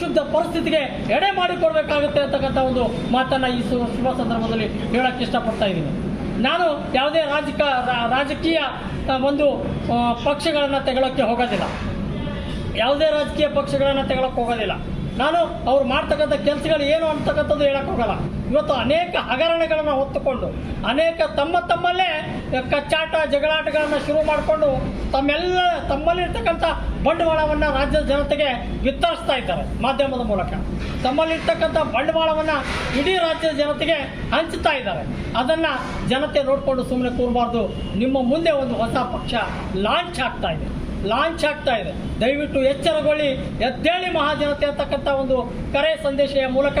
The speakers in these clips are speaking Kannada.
ಶುದ್ಧ ಪರಿಸ್ಥಿತಿಗೆ ಎಡೆ ಮಾಡಿಕೊಡ್ಬೇಕಾಗುತ್ತೆ ಅಂತಕ್ಕಂಥ ಒಂದು ಮಾತನ್ನ ಈ ಶುಭ ಸಂದರ್ಭದಲ್ಲಿ ಹೇಳಕ್ಕೆ ಇಷ್ಟಪಡ್ತಾ ಇದ್ದೀನಿ. ನಾನು ಯಾವುದೇ ರಾಜಕ ರಾಜಕೀಯ ಒಂದು ಪಕ್ಷಗಳನ್ನು ತೆಗೊಳ್ಳೋಕ್ಕೆ ಹೋಗೋದಿಲ್ಲ. ಯಾವುದೇ ರಾಜಕೀಯ ಪಕ್ಷಗಳನ್ನು ತೆಗೊಳಕ್ಕೆ ಹೋಗೋದಿಲ್ಲ. ನಾನು ಅವ್ರು ಮಾಡ್ತಕ್ಕಂಥ ಕೆಲಸಗಳು ಏನು ಅಂತಕ್ಕಂಥದ್ದು ಹೇಳೋಕ್ಕೋಗಲ್ಲ ಇವತ್ತು ಅನೇಕ ಹಗರಣಗಳನ್ನು ಹೊತ್ತುಕೊಂಡು, ಅನೇಕ ತಮ್ಮ ತಮ್ಮಲ್ಲೇ ಕಚ್ಚಾಟ, ಜಗಳಾಟಗಳನ್ನು ಶುರು ಮಾಡಿಕೊಂಡು ತಮ್ಮೆಲ್ಲ, ತಮ್ಮಲ್ಲಿರ್ತಕ್ಕಂಥ ಬಂಡವಾಳವನ್ನು ರಾಜ್ಯದ ಜನತೆಗೆ ವಿತರಿಸ್ತಾ ಇದ್ದಾರೆ ಮಾಧ್ಯಮದ ಮೂಲಕ. ತಮ್ಮಲ್ಲಿರ್ತಕ್ಕಂಥ ಬಂಡವಾಳವನ್ನು ಇಡೀ ರಾಜ್ಯದ ಜನತೆಗೆ ಹಂಚುತ್ತಾ ಇದ್ದಾರೆ. ಅದನ್ನು ಜನತೆ ನೋಡಿಕೊಂಡು ಸುಮ್ಮನೆ ಕೂರಬಾರ್ದು. ನಿಮ್ಮ ಮುಂದೆ ಒಂದು ಹೊಸ ಪಕ್ಷ ಲಾಂಚ್ ಆಗ್ತಾ ಇದೆ. ಲಾಂಚ್ ಆಗ್ತಾ ಇದೆ. ದಯವಿಟ್ಟು ಎಚ್ಚರಗೊಳ್ಳಿ, ಎದ್ದೇಳಿ ಮಹಾಜನತೆ ಅಂತಕ್ಕಂಥ ಒಂದು ಕರೆ ಸಂದೇಶೆಯ ಮೂಲಕ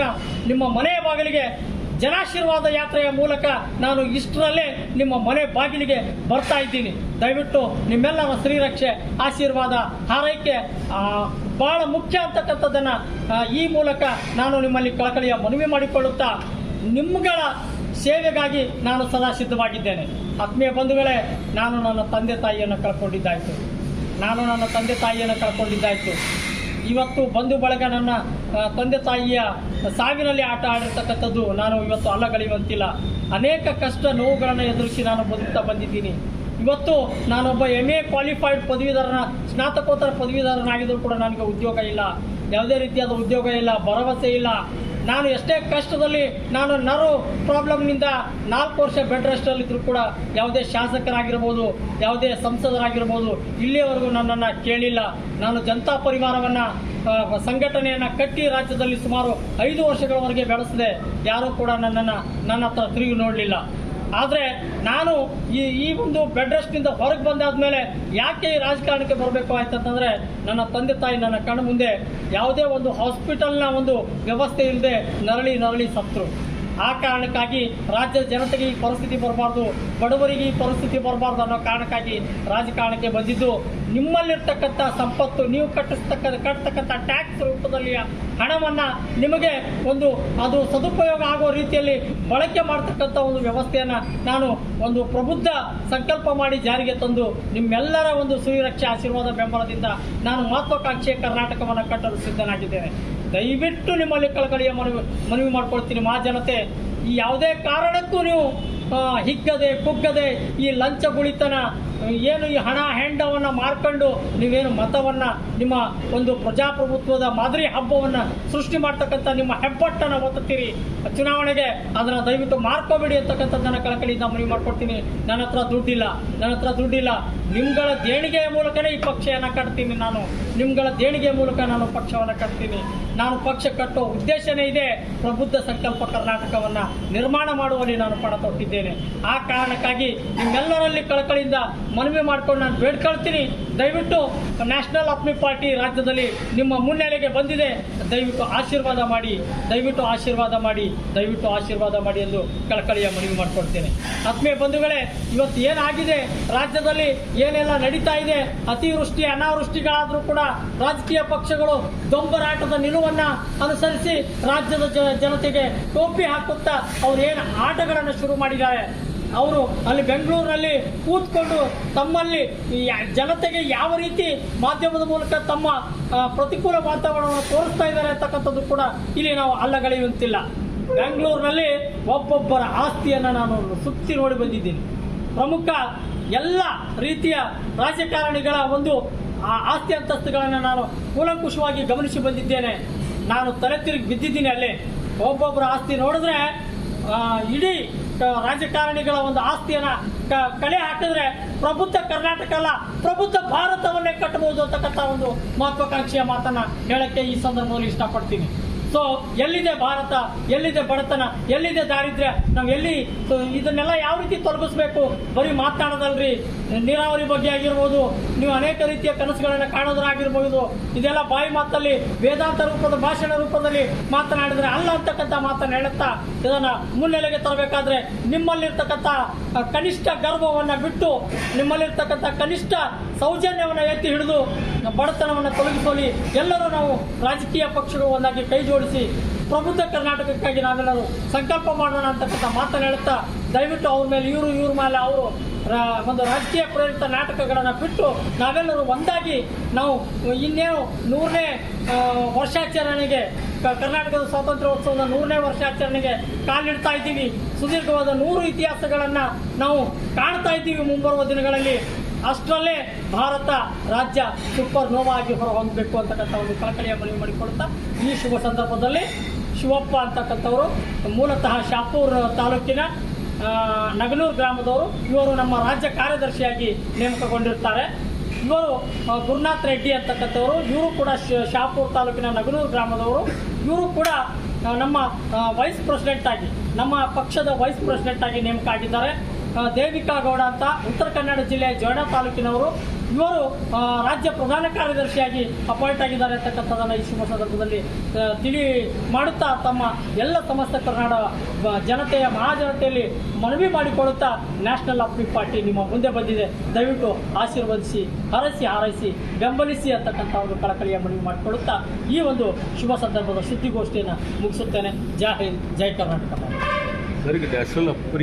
ನಿಮ್ಮ ಮನೆಯ ಬಾಗಿಲಿಗೆ, ಜನಾಶೀರ್ವಾದ ಯಾತ್ರೆಯ ಮೂಲಕ ನಾನು ಇಷ್ಟರಲ್ಲೇ ನಿಮ್ಮ ಮನೆ ಬಾಗಿಲಿಗೆ ಬರ್ತಾ ಇದ್ದೀನಿ. ದಯವಿಟ್ಟು ನಿಮ್ಮೆಲ್ಲರ ಶ್ರೀರಕ್ಷೆ ಆಶೀರ್ವಾದ, ಹಾರೈಕೆ ಬಹಳ ಮುಖ್ಯ ಅಂತಕ್ಕಂಥದ್ದನ್ನು ಈ ಮೂಲಕ ನಾನು ನಿಮ್ಮಲ್ಲಿ ಕಳಕಳಿಯ ಮನವಿ ಮಾಡಿಕೊಳ್ಳುತ್ತಾ ನಿಮ್ಮಗಳ ಸೇವೆಗಾಗಿ ನಾನು ಸದಾ ಸಿದ್ಧವಾಗಿದ್ದೇನೆ. ಆತ್ಮೀಯ ಬಂಧುಗಳೇ, ನಾನು ನನ್ನ ತಂದೆ ತಾಯಿಯನ್ನು ಕಳ್ಕೊಂಡಿದ್ದಾಯಿತು. ನಾನು ನನ್ನ ತಂದೆ ತಾಯಿಯನ್ನು ಕಳ್ಕೊಂಡಿದ್ದಾಯಿತು. ಇವತ್ತು ಬಂಧು ಬಳಗ ನನ್ನ ತಂದೆ ತಾಯಿಯ ಸಾವಿನಲ್ಲಿ ಆಟ ಆಡಿರ್ತಕ್ಕಂಥದ್ದು ನಾನು ಇವತ್ತು ಅಲ್ಲಗಳಿವಂತಿಲ್ಲ ಅನೇಕ ಕಷ್ಟ ನೋವುಗಳನ್ನು ಎದುರಿಸಿ ನಾನು ಬದುಕುತ್ತಾ ಬಂದಿದ್ದೀನಿ. ಇವತ್ತು ನಾನೊಬ್ಬ ಎಂ ಎ ಕ್ವಾಲಿಫೈಡ್ ಪದವೀಧರನ, ಸ್ನಾತಕೋತ್ತರ ಪದವೀಧರನಾಗಿದ್ದರೂ ಕೂಡ ನನಗೆ ಉದ್ಯೋಗ ಇಲ್ಲ. ಯಾವುದೇ ರೀತಿಯಾದ ಉದ್ಯೋಗ ಇಲ್ಲ, ಭರವಸೆ ಇಲ್ಲ. ನಾನು ಎಷ್ಟೇ ಕಷ್ಟದಲ್ಲಿ ನಾನು ನರು ಪ್ರಾಬ್ಲಮ್ನಿಂದ ನಾಲ್ಕು ವರ್ಷ ಬೆಡ್ ರೆಸ್ಟಲ್ಲಿದ್ದರೂ ಕೂಡ ಯಾವುದೇ ಶಾಸಕರಾಗಿರ್ಬೋದು, ಯಾವುದೇ ಸಂಸದರಾಗಿರ್ಬೋದು, ಇಲ್ಲಿಯವರೆಗೂ ನನ್ನನ್ನು ಕೇಳಿಲ್ಲ. ನಾನು ಜನತಾ ಪರಿವಾರವನ್ನು ಸಂಘಟನೆಯನ್ನು ಕಟ್ಟಿ ರಾಜ್ಯದಲ್ಲಿ ಸುಮಾರು ಐದು ವರ್ಷಗಳವರೆಗೆ ಬೆಳೆಸಿದೆ. ಯಾರೂ ಕೂಡ ನನ್ನನ್ನು, ನನ್ನ ಹತ್ರ ತಿರುಗಿ ನೋಡಲಿಲ್ಲ. ಆದರೆ ನಾನು ಈ ಈ ಒಂದು ಬೆಡ್ ರೆಸ್ಟ್ನಿಂದ ಹೊರಗೆ ಬಂದಾದ್ಮೇಲೆ ಯಾಕೆ ಈ ರಾಜಕಾರಣಕ್ಕೆ ಬರಬೇಕು ಆಯ್ತಂತಂದರೆ ನನ್ನ ತಂದೆ ತಾಯಿ ನನ್ನ ಕಣ್ಣು ಮುಂದೆ ಯಾವುದೇ ಒಂದು ಹಾಸ್ಪಿಟಲ್ನ ಒಂದು ವ್ಯವಸ್ಥೆ ಇಲ್ಲದೆ ನರಳಿ ನರಳಿ ಸತ್ರು ಆ ಕಾರಣಕ್ಕಾಗಿ ರಾಜ್ಯದ ಜನತೆಗೆ ಈ ಪರಿಸ್ಥಿತಿ ಬರಬಾರ್ದು, ಬಡವರಿಗೆ ಈ ಪರಿಸ್ಥಿತಿ ಬರಬಾರ್ದು ಅನ್ನೋ ಕಾರಣಕ್ಕಾಗಿ ರಾಜಕಾರಣಕ್ಕೆ ಬಂದಿದ್ದು, ನಿಮ್ಮಲ್ಲಿರ್ತಕ್ಕಂಥ ಸಂಪತ್ತು, ನೀವು ಕಟ್ಟಿಸ್ತಕ್ಕ, ಕಟ್ಟತಕ್ಕಂಥ ಟ್ಯಾಕ್ಸ್ ರೂಪದಲ್ಲಿ ಹಣವನ್ನು ನಿಮಗೆ ಒಂದು, ಅದು ಸದುಪಯೋಗ ಆಗೋ ರೀತಿಯಲ್ಲಿ ಬಳಕೆ ಮಾಡ್ತಕ್ಕಂಥ ಒಂದು ವ್ಯವಸ್ಥೆಯನ್ನು ನಾನು ಒಂದು ಪ್ರಬುದ್ಧ ಸಂಕಲ್ಪ ಮಾಡಿ ಜಾರಿಗೆ ತಂದು ನಿಮ್ಮೆಲ್ಲರ ಒಂದು ಸುರಕ್ಷೆ ಆಶೀರ್ವಾದ ಬೆಂಬಲದಿಂದ ನಾನು ಮಹತ್ವಾಕಾಂಕ್ಷೆಯ ಕರ್ನಾಟಕವನ್ನು ಕಟ್ಟಲು ಸಿದ್ಧನಾಗಿದ್ದೇನೆ. ದಯವಿಟ್ಟು ನಿಮ್ಮಲ್ಲಿ ಕಳಕಳಿಯ ಮನವಿ ಮನವಿ ಮಾಡ್ಕೊಳ್ತೀನಿ. ಮಹಾಜನತೆ ಈ ಯಾವುದೇ ಕಾರಣಕ್ಕೂ ನೀವು ಹಿಗ್ಗದೆ ಕುಗ್ಗದೆ ಈ ಲಂಚ ಗುಳಿತನ ಏನು ಈ ಹಣ ಮಾರ್ಕೊಂಡು ನೀವೇನು ಮತವನ್ನು ನಿಮ್ಮ ಒಂದು ಪ್ರಜಾಪ್ರಭುತ್ವದ ಮಾದರಿ ಹಬ್ಬವನ್ನು ಸೃಷ್ಟಿ ಮಾಡ್ತಕ್ಕಂಥ ನಿಮ್ಮ ಹೆಬ್ಬಟ್ಟನ್ನು ಒತ್ತುತ್ತೀರಿ. ಚುನಾವಣೆಗೆ ಅದನ್ನು ದಯವಿಟ್ಟು ಮಾರ್ಕೋಬೇಡಿ ಅಂತಕ್ಕಂಥದ್ದನ್ನು ಕಳಕಳಿಯಿಂದ ಮನವಿ ಮಾಡ್ಕೊಡ್ತೀನಿ. ನನ್ನ ಹತ್ರ ದುಡ್ಡಿಲ್ಲ, ನನ್ನ ಹತ್ರ ದುಡ್ಡಿಲ್ಲ. ನಿಮ್ಗಳ ದೇಣಿಗೆಯ ಮೂಲಕನೇ ಈ ಪಕ್ಷವನ್ನು ಕಟ್ತೀನಿ ನಾನು. ನಿಮ್ಗಳ ದೇಣಿಗೆಯ ಮೂಲಕ ನಾನು ಪಕ್ಷವನ್ನು ಕಟ್ತೀನಿ. ನಾನು ಪಕ್ಷ ಕಟ್ಟೋ ಉದ್ದೇಶನೇ ಇದೆ ಪ್ರಬುದ್ಧ ಸಂಕಲ್ಪ ಕರ್ನಾಟಕವನ್ನು ನಿರ್ಮಾಣ ಮಾಡುವಲ್ಲಿ ನಾನು ಪಣ ತೊಟ್ಟಿದ್ದೇನೆ. ಆ ಕಾರಣಕ್ಕಾಗಿ ನಿಮ್ಮೆಲ್ಲರಲ್ಲಿ ಕಳಕಳಿಯಿಂದ ಮನವಿ ಮಾಡ್ಕೊಂಡು ನಾನು ಬೇಡ್ಕೊಳ್ತೀನಿ. ದಯವಿಟ್ಟು ನ್ಯಾಷನಲ್ ಆಪ್ಮಿ ಪಾರ್ಟಿ ರಾಜ್ಯದಲ್ಲಿ ನಿಮ್ಮ ಮುನ್ನೆಲೆಗೆ ಬಂದಿದೆ. ದಯವಿಟ್ಟು ಆಶೀರ್ವಾದ ಮಾಡಿ, ದಯವಿಟ್ಟು ಆಶೀರ್ವಾದ ಮಾಡಿ, ದಯವಿಟ್ಟು ಆಶೀರ್ವಾದ ಮಾಡಿ ಎಂದು ಕಳಕಳಿಯ ಮನವಿ ಮಾಡ್ಕೊಳ್ತೇನೆ. ಆತ್ಮೀಯ ಬಂಧುಗಳೇ, ಇವತ್ತು ಏನಾಗಿದೆ? ರಾಜ್ಯದಲ್ಲಿ ಏನೆಲ್ಲ ನಡೀತಾ ಇದೆ? ಅತಿವೃಷ್ಟಿ, ಅನಾವೃಷ್ಟಿಗಳಾದರೂ ಕೂಡ ರಾಜಕೀಯ ಪಕ್ಷಗಳು ದೊಂಬರಾಟದ ನಿಲುವನ್ನ ಅನುಸರಿಸಿ ರಾಜ್ಯದ ಜನತೆಗೆ ಟೋಪಿ ಹಾಕುತ್ತಾ ಅವ್ರು ಏನು ಆಟಗಳನ್ನು ಶುರು ಮಾಡಿದ್ದಾರೆ? ಅವರು ಅಲ್ಲಿ ಬೆಂಗಳೂರಿನಲ್ಲಿ ಕೂತ್ಕೊಂಡು ತಮ್ಮಲ್ಲಿ ಜನತೆಗೆ ಯಾವ ರೀತಿ ಮಾಧ್ಯಮದ ಮೂಲಕ ತಮ್ಮ ಪ್ರತಿಕೂಲ ವಾತಾವರಣವನ್ನು ತೋರಿಸ್ತಾ ಇದ್ದಾರೆ ಅಂತಕ್ಕಂಥದ್ದು ಕೂಡ ಇಲ್ಲಿ ನಾವು ಅಲ್ಲಗಳೆಯುವಂತಿಲ್ಲ. ಬೆಂಗಳೂರಿನಲ್ಲಿ ಒಬ್ಬೊಬ್ಬರ ಆಸ್ತಿಯನ್ನು ನಾನು ಸುತ್ತಿ ನೋಡಿ ಬಂದಿದ್ದೀನಿ. ಪ್ರಮುಖ ಎಲ್ಲ ರೀತಿಯ ರಾಜಕಾರಣಿಗಳ ಒಂದು ಆಸ್ತಿ ಅಂತಸ್ತುಗಳನ್ನು ನಾನು ಕೂಲಂಕುಷವಾಗಿ ಗಮನಿಸಿ ಬಂದಿದ್ದೇನೆ. ನಾನು ತಲೆ ತಿರುಗಿ ಬಿದ್ದಿದ್ದೀನಿ ಅಲ್ಲಿ. ಒಬ್ಬೊಬ್ಬರ ಆಸ್ತಿ ನೋಡಿದ್ರೆ ಇಡೀ ರಾಜಕಾರಣಿಗಳ ಒಂದು ಆಸ್ತಿಯನ್ನ ಕಲೆ ಹಾಕಿದ್ರೆ ಪ್ರಬುದ್ಧ ಕರ್ನಾಟಕ ಅಲ್ಲ, ಪ್ರಬುದ್ಧ ಭಾರತವನ್ನೇ ಕಟ್ಟಬಹುದು ಅಂತಕ್ಕಂಥ ಒಂದು ಮಹತ್ವಾಕಾಂಕ್ಷೆಯ ಮಾತನ್ನ ಹೇಳಕ್ಕೆ ಈ ಸಂದರ್ಭದಲ್ಲಿ ಇಷ್ಟಪಡ್ತೀನಿ. ಸೊ ಎಲ್ಲಿದೆ ಭಾರತ? ಎಲ್ಲಿದೆ ಬಡತನ? ಎಲ್ಲಿದೆ ದಾರಿದ್ರ್ಯ? ನಾವು ಎಲ್ಲಿ ಇದನ್ನೆಲ್ಲ ಯಾವ ರೀತಿ ತೊಲಗಿಸ್ಬೇಕು? ಬರೀ ಮಾತನಾಡೋದಲ್ರಿ ನೀರಾವರಿ ಬಗ್ಗೆ ಆಗಿರ್ಬೋದು, ನೀವು ಅನೇಕ ರೀತಿಯ ಕನಸುಗಳನ್ನು ಕಾಣೋದ್ರಾಗಿರ್ಬೋದು. ಇದೆಲ್ಲ ಬಾಯಿ ಮಾತಲ್ಲಿ, ವೇದಾಂತ ರೂಪದ, ಭಾಷಣ ರೂಪದಲ್ಲಿ ಮಾತನಾಡಿದ್ರೆ ಅಲ್ಲ ಅಂತಕ್ಕಂಥ ಮಾತನ್ನು ಹೇಳುತ್ತಾ? ಇದನ್ನ ಮುನ್ನೆಲೆಗೆ ತರಬೇಕಾದ್ರೆ ನಿಮ್ಮಲ್ಲಿರ್ತಕ್ಕಂಥ ಕನಿಷ್ಠ ಗರ್ವವನ್ನು ಬಿಟ್ಟು, ನಿಮ್ಮಲ್ಲಿರ್ತಕ್ಕಂಥ ಕನಿಷ್ಠ ಸೌಜನ್ಯವನ್ನು ಎತ್ತಿ ಹಿಡಿದು, ಬಡತನವನ್ನು ತೊಲಗಿಸಲಿ. ಎಲ್ಲರೂ ನಾವು ರಾಜಕೀಯ ಪಕ್ಷಗಳು ಒಂದಾಗಿ ಕೈ ಜೋಡಿಸಿ ಪ್ರಬುದ್ಧ ಕರ್ನಾಟಕಕ್ಕಾಗಿ ನಾವೆಲ್ಲರೂ ಸಂಕಲ್ಪ ಮಾಡೋಣ ಅಂತಕ್ಕಂಥ ಮಾತನ್ನು ಹೇಳುತ್ತಾ ದಯವಿಟ್ಟು ಅವ್ರ ಮೇಲೆ ಇವರು, ಇವ್ರ ಮೇಲೆ ಅವರು ಒಂದು ರಾಜಕೀಯ ಪ್ರೇರಿತ ನಾಟಕಗಳನ್ನು ಬಿಟ್ಟು ನಾವೆಲ್ಲರೂ ಒಂದಾಗಿ ನಾವು ಇನ್ನೇನು ನೂರನೇ ವರ್ಷಾಚರಣೆಗೆ ಕರ್ನಾಟಕದ ಸ್ವಾತಂತ್ರ್ಯೋತ್ಸವದ ನೂರನೇ ವರ್ಷಾಚರಣೆಗೆ ಕಾಲಿಡ್ತಾ ಇದ್ದೀವಿ. ಸುದೀರ್ಘವಾದ ನೂರು ಇತಿಹಾಸಗಳನ್ನು ನಾವು ಕಾಣ್ತಾ ಇದ್ದೀವಿ ಮುಂಬರುವ ದಿನಗಳಲ್ಲಿ. ಅಷ್ಟರಲ್ಲೇ ಭಾರತ ರಾಜ್ಯ ಸೂಪರ್ ನೋವಾ ಆಗಿ ಹೊರಹೊಮ್ಮಬೇಕು ಅಂತಕ್ಕಂಥ ಒಂದು ಕಳಕಳಿಯ ಮನವಿ ಮಾಡಿಕೊಳ್ತಾ ಈ ಶುಭ ಸಂದರ್ಭದಲ್ಲಿ ಶಿವಪ್ಪ ಅಂತಕ್ಕಂಥವರು, ಮೂಲತಃ ಶಾಪೂರ್ ತಾಲೂಕಿನ ನಗನೂರು ಗ್ರಾಮದವರು, ಇವರು ನಮ್ಮ ರಾಜ್ಯ ಕಾರ್ಯದರ್ಶಿಯಾಗಿ ನೇಮಕಗೊಂಡಿರ್ತಾರೆ. ಇವರು ಗುರುನಾಥ್ ರೆಡ್ಡಿ ಅಂತಕ್ಕಂಥವರು, ಇವರು ಕೂಡ ಶಾಪೂರ್ ತಾಲೂಕಿನ ನಗನೂರು ಗ್ರಾಮದವರು. ಇವರು ಕೂಡ ನಮ್ಮ ವೈಸ್ ಪ್ರೆಸಿಡೆಂಟ್ ಆಗಿ, ನಮ್ಮ ಪಕ್ಷದ ವೈಸ್ ಪ್ರೆಸಿಡೆಂಟ್ ಆಗಿ ನೇಮಕ ಆಗಿದ್ದಾರೆ. ದೇವಿಕಾ ಗೌಡ ಅಂತ ಉತ್ತರ ಕನ್ನಡ ಜಿಲ್ಲೆಯ ಜೋಡ ತಾಲೂಕಿನವರು. ಇವರು ರಾಜ್ಯ ಪ್ರಧಾನ ಕಾರ್ಯದರ್ಶಿಯಾಗಿ ಅಪಾಯಿಂಟ್ ಆಗಿದ್ದಾರೆ ಅಂತಕ್ಕಂಥದ್ದನ್ನು ಈ ಶುಭ ಸಂದರ್ಭದಲ್ಲಿ ತಿಳಿ ಮಾಡುತ್ತಾ ತಮ್ಮ ಎಲ್ಲ ಸಮಸ್ತ ಬ- ಜನತೆಯ ಮಹಾಜನತೆಯಲ್ಲಿ ಮನವಿ ಮಾಡಿಕೊಳ್ಳುತ್ತಾ ನ್ಯಾಷನಲ್ ಅಪ್ಲಿಕ್ ಪಾರ್ಟಿ ನಿಮ್ಮ ಮುಂದೆ ಬಂದಿದೆ. ದಯವಿಟ್ಟು ಆಶೀರ್ವದಿಸಿ, ಹರಸಿ, ಹಾರೈಸಿ, ಬೆಂಬಲಿಸಿ ಅಂತಕ್ಕಂಥ ಒಂದು ಕಳಕಳಿಯ ಮನವಿ ಮಾಡಿಕೊಳ್ಳುತ್ತಾ ಈ ಒಂದು ಶುಭ ಸಂದರ್ಭದ ಸುದ್ದಿಗೋಷ್ಠಿಯನ್ನು ಮುಗಿಸುತ್ತೇನೆ. ಜೈ ಜೈ ಕರ್ನಾಟಕ.